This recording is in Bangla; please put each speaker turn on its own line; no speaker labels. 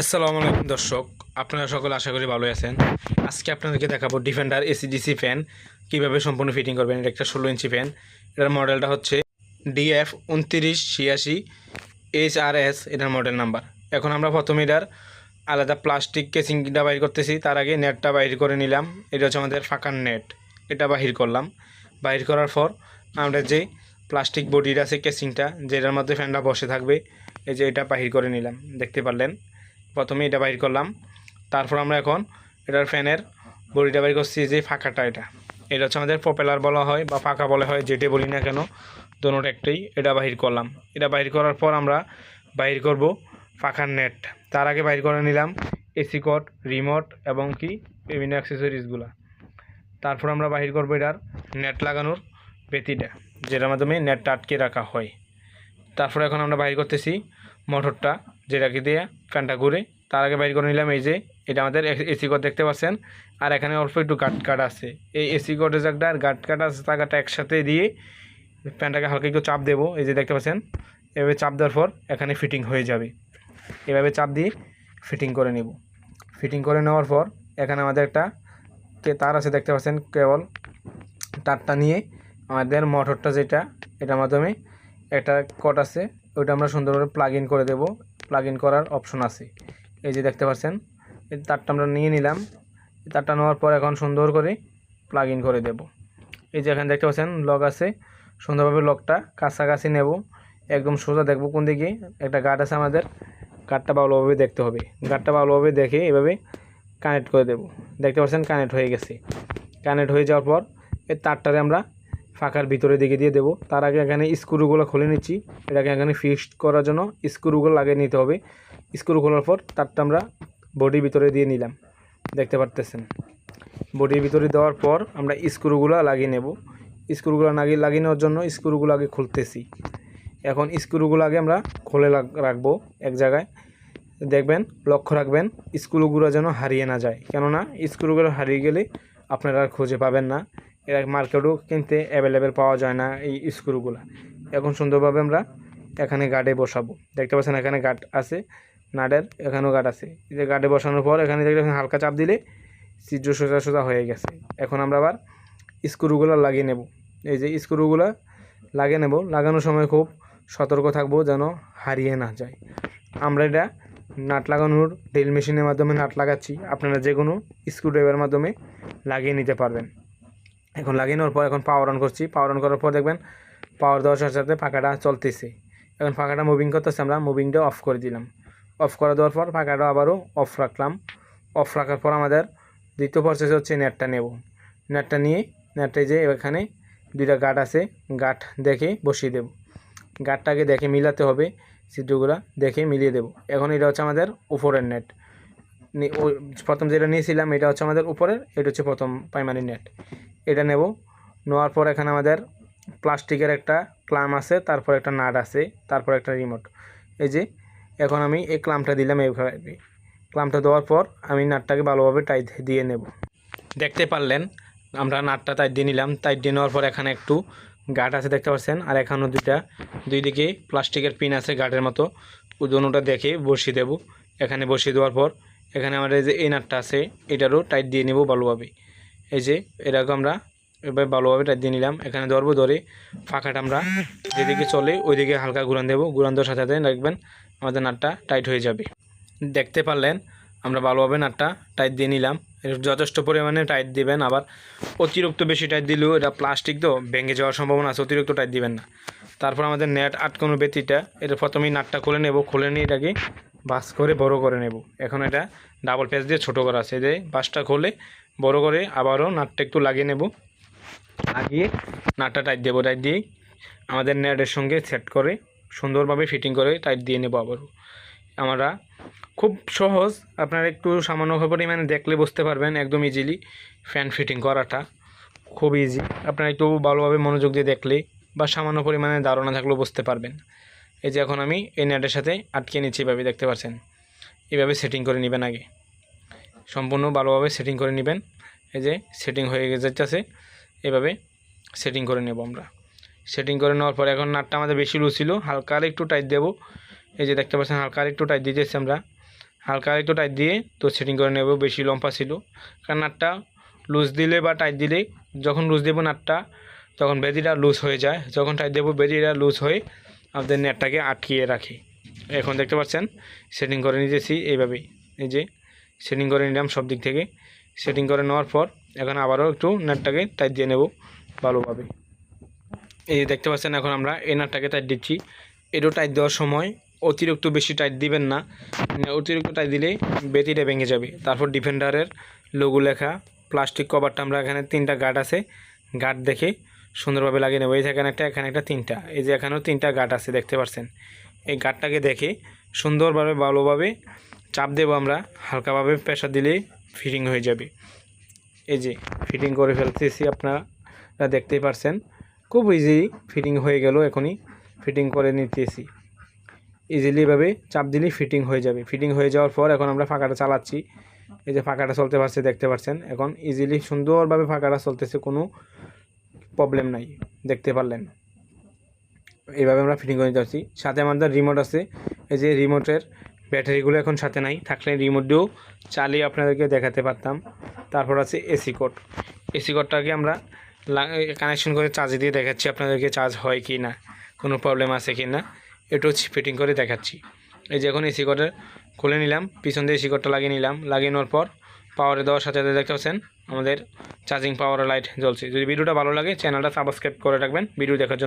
আসসালামু আলাইকুম দর্শক, আপনারা সকলে আশা করি ভালো আছেন। আজকে আপনাদেরকে দেখাবো ডিফেন্ডার এসিডিসি ফ্যান কীভাবে সম্পূর্ণ ফিটিং করবেন, এটা একটা ষোলো ইঞ্চি ফ্যান এটার মডেলটা হচ্ছে ডিএফ উনত্রিশ ছিয়াশি এইচ আর এস এটার মডেল নাম্বার এখন আমরা প্রথমে এটার আলাদা প্লাস্টিক কেসিংটা বাইর করতেছি, তার আগে নেটটা বাইর করে নিলাম। এটা হচ্ছে আমাদের ফাঁকার নেট এটা বাহির করলাম। বাহির করার পর আমরা যে প্লাস্টিক বডির আছে কেসিংটা যেটার মধ্যে ফ্যানটা বসে থাকবে, এই যে এটা বাহির করে নিলাম, দেখতে পারলেন? প্রথমে এটা বাইর করলাম। তারপর আমরা এখন এটার ফ্যানের বডিটা বাইর করছি, যে ফাঁকাটা এটা। এটা হচ্ছে আমাদের পপেলার বলা হয় বা ফাঁকা বলা হয় যেটা বলি না কেন, দোনোটা একটাই এটা বাহির করলাম। এটা বাহির করার পর আমরা বাহির করব ফাঁকার নেট। তার আগে বাইর করে নিলাম এসি কট রিমোট এবং কি বিভিন্ন অ্যাক্সেসরিজগুলো তারপর আমরা বাহির করব এটার নেট লাগানোর বেতিটা, যেটার মাধ্যমে নেটটা আটকে রাখা হয়। তারপরে এখন আমরা বাইর করতেছি মোটরটা। যেটাকে দিয়ে ফ্যানটা ঘুরে, তার আগে বাইর করে নিলাম এই যে, এটা আমাদের এসি কোড দেখতে পাচ্ছেন। আর এখানে অল্প একটু গাট কাট আছে। এই এসি কোডের জায়গাটা আর গাট কাট আছে টাকাটা একসাথে দিয়ে ফ্যানটাকে হালকা একটু চাপ দেবো। এই যে দেখতে পাচ্ছেন, এভাবে চাপ দেওয়ার পর এখানে ফিটিং হয়ে যাবে। এভাবে চাপ দিয়ে ফিটিং করে নেব। ফিটিং করে নেওয়ার পর এখানে আমাদের একটা তার আছে দেখতে পাচ্ছেন, কেবল তারটা নিয়ে আমাদের মোটরটা যেটা, এটার মাধ্যমে একটা কট আছে, ওইটা আমরা সুন্দরভাবে প্লাগ ইন করে দেব। প্লাগ ইন করার অপশন আছে। এই যে দেখতে পাচ্ছেন, এই তারটা আমরা নিয়ে নিলাম। তারটা নেওয়ার পর এখন সুন্দর করে প্লাগ ইন করে দেব। এই যে এখানে দেখতে পাচ্ছেন, লক আছে। সুন্দরভাবে লকটা কাছাকাছি নেব। একদম সোজা দেখব কোন দিকে। একটা গার্ড আছে আমাদের। গার্ডটা ভালোভাবে দেখতে হবে। গার্ডটা ভালোভাবে দেখে এভাবে কানেক্ট করে দেব। দেখতে পাচ্ছেন কানেক্ট হয়ে গেছে। কানেক্ট হয়ে যাওয়ার পর এই তারটারে আমরা ফাঁকার ভিতরে দিকে দিয়ে দেবো। তার আগে এখানে স্ক্রুগুলো খুলে নিচ্ছি। এটাকে এখানে ফিক্সড করার জন্য স্ক্রুগুলো লাগিয়ে নিতে হবে। স্ক্রু খোলার পর তারটা আমরা বডির ভিতরে দিয়ে নিলাম। দেখতে পারতেছেন? বডির ভিতরে দেওয়ার পর আমরা স্ক্রুগুলো লাগিয়ে নেব। স্ক্রুগুলো লাগিয়ে লাগিয়ে নেওয়ার জন্য স্ক্রুগুলো আগে খুলতেছি। এখন স্ক্রুগুলো আগে আমরা খুলে রাখব এক জায়গায়। দেখবেন, লক্ষ্য রাখবেন স্ক্রুগুলো যেন হারিয়ে না যায়। কেননা স্ক্রুগুলো হারিয়ে গেলে আপনারা আর খুঁজে পাবেন না। এরা মার্কেটও কিনতে অ্যাভেলেবেল পাওয়া যায় না এই স্ক্রুগুলো। এখন সুন্দরভাবে আমরা এখানে গার্ডে বসাবো। দেখতে পাচ্ছেন এখানে গার্ড আছে, নাটের এখানেও গার্ড আছে। যে গার্ডে বসানোর পর এখানে দেখতে হালকা চাপ দিলে চিত্র সোজা সোজা হয়ে গেছে। এখন আমরা আবার স্ক্রুগুলো লাগিয়ে নেব। এই যে স্ক্রুগুলো লাগিয়ে নেব। লাগানোর সময় খুব সতর্ক থাকব যেন হারিয়ে না যায়। আমরা এটা নাট লাগানোর ড্রিল মেশিনের মাধ্যমে নাট লাগাচ্ছি। আপনারা যে কোনো স্ক্রুড্রাইভারের মাধ্যমে লাগিয়ে নিতে পারবেন। এখন লাগিয়ে নেওয়ার পর এখন পাওয়ার অন করছি। পাওয়ার অন করার পর দেখবেন পাওয়ার দেওয়ার সাথে সাথে পাখাটা চলতেছে। এখন পাখাটা মুভিং করতেছে, আমরা মুভিংটা অফ করে দিলাম। অফ করে দেওয়ার পর পাখাটা আবারও অফ রাখলাম। অফ রাখার পর আমাদের দ্বিতীয় প্রসেস হচ্ছে নেটটা নেব। নেটটা নিয়ে নেটটা যে এখানে দুইটা গার্ড আছে গার্ড দেখে বসিয়ে দেব। গার্ডটাকে দেখে মিলাতে হবে চিত্রগুলো দেখে মিলিয়ে দেব। এখন এটা হচ্ছে আমাদের উপরের নেট প্রথম যেটা নিয়েছিলাম, এটা হচ্ছে আমাদের উপরের, এটা হচ্ছে প্রথম প্রাইমারি নেট এটা নেব। নেওয়ার পর এখানে আমাদের প্লাস্টিকের একটা ক্লাম আছে, তারপর একটা নাট আছে, তারপর একটা রিমোট এই যে, এখন আমি এই ক্লামটা দিলাম এইভাবে। ক্লামটা দেওয়ার পর আমি নাটটাকে ভালোভাবে টাইট দিয়ে নেব। দেখতে পারলেন, আমরা নাটটা টাইট দিয়ে নিলাম। টাইট দিয়ে নেওয়ার পর এখানে একটু গার্ড আছে দেখতে পাচ্ছেন, আর এখানেও দুইটা, দুই দিকে প্লাস্টিকের পিন আছে গার্ডের মতো। ওজনটা দেখে বসিয়ে দেব। এখানে বসিয়ে দেওয়ার পর এখানে আমাদের যে এই নাটটা আছে, এটারও টাইট দিয়ে নেব ভালোভাবে। এই যে এরকম আমরা এবার ভালোভাবে টাইট দিয়ে নিলাম। এখানে ধরবো ধরে ফাঁকাটা আমরা যেদিকে চলে ওইদিকে হালকা ঘুরান দেবো। ঘুরান দেওয়ার সাথে সাথে দেখবেন আমাদের নাটটা টাইট হয়ে যাবে। দেখতে পারলেন, আমরা ভালোভাবে নাটটা টাইট দিয়ে নিলাম। যথেষ্ট পরিমাণে টাইট দিবেন, আবার অতিরিক্ত বেশি টাইট দিলেও এটা প্লাস্টিক তো ভেঙে যাওয়ার সম্ভাবনা আছে, অতিরিক্ত টাইট দিবেন না। তারপর আমাদের নেট আটকানো ব্যতিটা, এটা প্রথমেই নাটটা খুলে নেব, খুলে নিয়ে এটাকে বাস করে বড় করে নেব। এখন এটা ডাবল পেজ দিয়ে ছোট করা আছে যে বাসটা খুলে বড় করে আবারও নাটটা একটু লাগিয়ে নেব। লাগিয়ে? নাটটা টাইট দেবো টাইট দিয়ে আমাদের নেটের সঙ্গে সেট করে সুন্দরভাবে ফিটিং করে টাইট দিয়ে নেব আবারও। আমরা খুব সহজ আপনারা একটু সামান্য পরিমাণে দেখলে বুঝতে পারবেন একদম ইজিলি ফ্যান ফিটিং করাটা। খুব ইজি আপনারা একটু ভালোভাবে মনোযোগ দিয়ে দেখলে বা সামান্য পরিমাণে ধারণা থাকলেও বুঝতে পারবেন। এই যে এখন আমি এই নেটের সাথে আটকে নিচ্ছি এভাবে দেখতে পাচ্ছেন? এভাবে সেটিং করে নেবেন আগে। সম্পূর্ণ ভালোভাবে সেটিং করে নেবেন। এই যে সেটিং হয়ে যাচ্ছে এভাবে সেটিং করে নেব আমরা। সেটিং করে নেওয়ার পর এখন নাটটা আমাদের বেশি লুজ ছিল, হালকা একটু টাইট দেবো। এই যে দেখতে পাচ্ছেন, হালকা একটু টাইট দিতেছি আমরা। হালকা একটু টাইট দিয়ে তো সেটিং করে নেব, বেশি লম্বা ছিল। কারণ নাটটা লুজ দিলে বা টাইট দিলে যখন লুজ দেবো নাটটা, তখন বেদিটা লুজ হয়ে যায়। যখন টাইট দেবো, বেদিটা লুজ হয়ে আমাদের নেটটাকে আটকিয়ে রাখে। এখন দেখতে পাচ্ছেন সেটিং করে নিতেছি এইভাবেই। এই যে সেটিং করে নিলাম সব দিক থেকে। সেটিং করে নেওয়ার পর এখন আবারও একটু নেটটাকে টাইট দিয়ে নেব ভালোভাবে। এই দেখতে পাচ্ছেন এখন আমরা এই নাটটাকে টাইট দিচ্ছি। এটাও টাইট দেওয়ার সময় অতিরিক্ত বেশি টাইট দিবেন না। অতিরিক্ত টাইট দিলে বেতিটা ভেঙে যাবে। তারপর ডিফেন্ডারের লঘু লেখা প্লাস্টিক কভারটা আমরা এখানে তিনটা গার্ড আছে। গার্ড দেখে সুন্দরভাবে লাগিয়ে নেব। এই যে এখানে একটা এখানে একটা তিনটা। এই যে এখানেও তিনটা গার্ড আছে, দেখতে পাচ্ছেন। এই গার্ডটাকে দেখে সুন্দরভাবে, ভালোভাবে চাপ দেবো আমরা, হালকাভাবে প্রেশার দিলে ফিটিং হয়ে যাবে। এই যে ফিটিং করে ফেলতেছি আপনারা দেখতেই পারছেন, খুব ইজি ফিটিং হয়ে গেল এখনই ফিটিং করে নিতেছি। ইজিলি এভাবে চাপ দিলেই ফিটিং হয়ে যাবে। ফিটিং হয়ে যাওয়ার পর এখন আমরা ফাঁকাটা চালাচ্ছি। এই যে ফাঁকাটা চলতে পারছে, দেখতে পাচ্ছেন এখন ইজিলি সুন্দরভাবে ফাঁকাটা চলতেছে, কোনো প্রবলেম নাই, দেখতে পারলেন। এইভাবে আমরা ফিটিং করে নিতে পারছি সাথে আমাদের রিমোট আছে, এই যে রিমোটের ব্যাটারিগুলো এখন সাথে নাই। থাকলে রিমোট দিয়েও চালিয়ে আপনাদেরকে দেখাতে পারতাম। তারপর আছে এসি কোড এসি কোডটাকে আমরা কানেকশন করে চার্জ দিয়ে দেখাচ্ছি আপনাদেরকে চার্জ হয় কি না, কোনো প্রবলেম আছে কি না। একটু ফিটিং করে দেখাচ্ছি। এই যে এখন এসি কোডের খুলে নিলাম, পিছন দিয়ে এসি কোডটা লাগিয়ে নিলাম। লাগিয়ে নেওয়ার পর পাওয়ারে দেওয়ার সাথে সাথে দেখতে পাচ্ছেন আমাদের চার্জিং পাওয়ার লাইট জ্বলছে। যদি ভিডিওটা ভালো লাগে চ্যানেলটা সাবস্ক্রাইব করে রাখবেন। ভিডিও দেখার জন্য